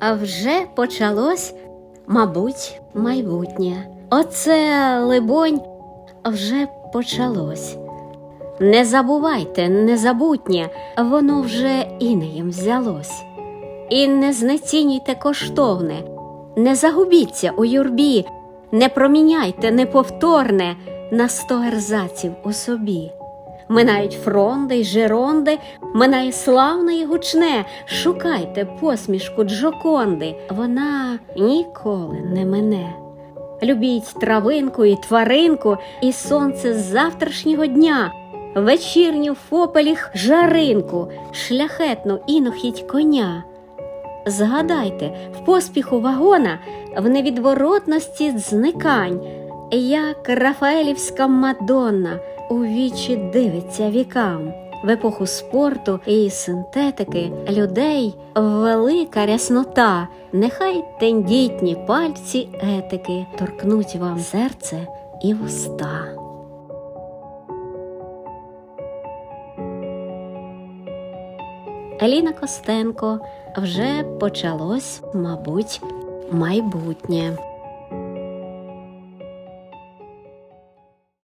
А вже почалось, мабуть, майбутнє. Оце, либонь, вже почалось. Не забувайте, незабутнє, воно вже інеєм взялось. І не знецінюйте коштовне, не загубіться у юрбі, не проміняйте неповторне на сто ерзаців у собі. Минають фронди й жеронди, минає славне і гучне. Шукайте посмішку Джоконди, вона ніколи не мине. Любіть травинку і тваринку, і сонце з завтрашнього дня, вечірню фопеліх жаринку, шляхетну інохідь коня. Згадайте, в поспіху вагона, в невідворотності зникань, як Рафаелівська Мадонна у вічі дивиться вікам. В епоху спорту і синтетики людей велика ряснота, нехай тендітні пальці етики торкнуть вам серце і вуста. Еліна Костенко вже почалось, мабуть, майбутнє.